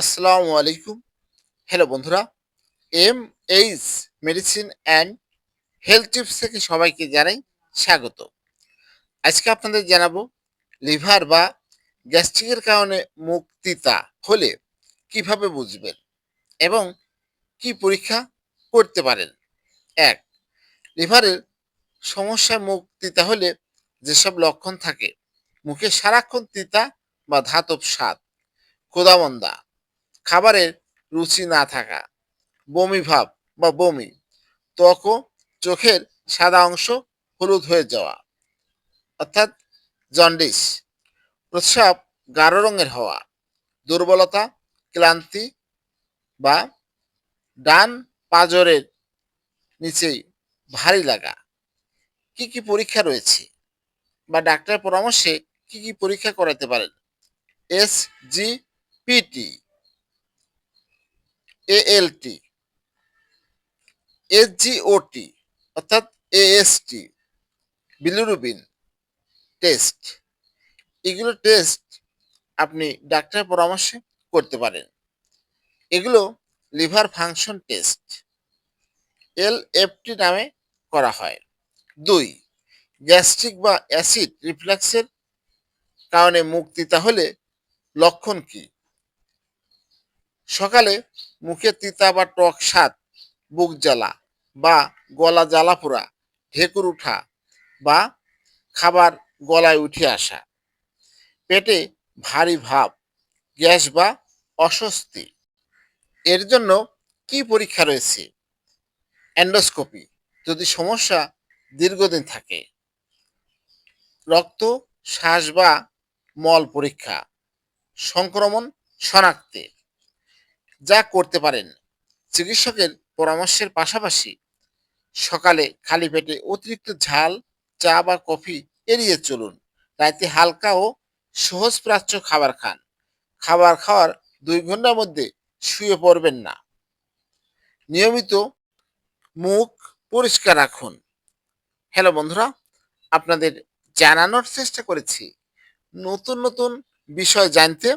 আসসালামু আলাইকুম। হ্যালো বন্ধুরা M H medicine and health tips থেকে সবাইকে জানাই স্বাগত। আজকে আপনাদের জানাব, লিভার বা গ্যাস্ট্রিকের কারণে মুখ তিতা হলে কীভাবে বুঝবেন এবং কি পরীক্ষা করতে পারেন? এক, লিভারের সমস্যায় মুখ তিতা হলে যেসব লক্ষণ থাকে, মুখে সারাক্ষণ তিতা বা ধাতব স্বাদ ক্ষুদামন্দা খাবারের রুচি না থাকা, বমি ভাব বা বমি ত্বক চোখের সাদা অংশ হলুদ হয়ে যাওয়া, অর্থাৎ জন্ডিস, প্রস্রাব গাঢ় রঙের হওয়া, দুর্বলতা, ক্লান্তি বা ডান পাজরের নিচেই ভারী লাগা। কি কি পরীক্ষা রয়েছে বা ডাক্তারের পরামর্শে কি কি পরীক্ষা করাতে পারেন? S G PT ALT SGOT অর্থাৎ এএসটি বিলুরুবিন টেস্ট এগুলো টেস্ট আপনি ডাক্তারের পরামর্শে করতে পারেন। এগুলো liver function test L F T নামে করা হয়। দুই গ্যাস্ট্রিক বা অ্যাসিড রিফ্লাক্সের কারণে মুখ তিতা হলে লক্ষণ কি? সকালে মুখে তিতা বা টক স্বাদ, বুক জ্বালা বা গলা জ্বালা পোড়া, ঢেকুর উঠা বা খাবার গলায় উঠে আসা। পেটে ভারী ভাব, গ্যাস বা অস্বস্তি। এর জন্য কি পরীক্ষা রয়েছে? অ্যান্ডোস্কোপি, যদি সমস্যা দীর্ঘদিন থাকে। রক্ত, শ্বাস বা মল পরীক্ষা, সংক্রমণ শনাক্তে। যা করতে পারেন। চিকিৎসকের পরামর্শের পাশাপাশি সকালে খালি পেটে অতিরিক্ত ঝাল, চা বা কফি এড়িয়ে চলুন। রাতে হালকা ও সহজ প্রাচ্য খাবার খান। খাবার খাওয়ার দুই ঘণ্টার মধ্যে শুয়ে পড়বেন না। নিয়মিত মুখ পরিষ্কার রাখুন। হ্যালো বন্ধুরা, আপনাদের জানানোর চেষ্টা করেছি। নতুন নতুন বিষয় জানতে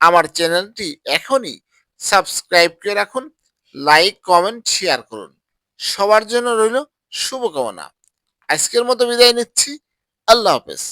আমার চ্যানেলটি এখনই সাবস্ক্রাইব করে রাখুন লাইক কমেন্ট শেয়ার করুন। সবার জন্য রইল শুভকামনা। আজকের মতো বিদায় নিচ্ছি। আল্লাহ হাফেজ।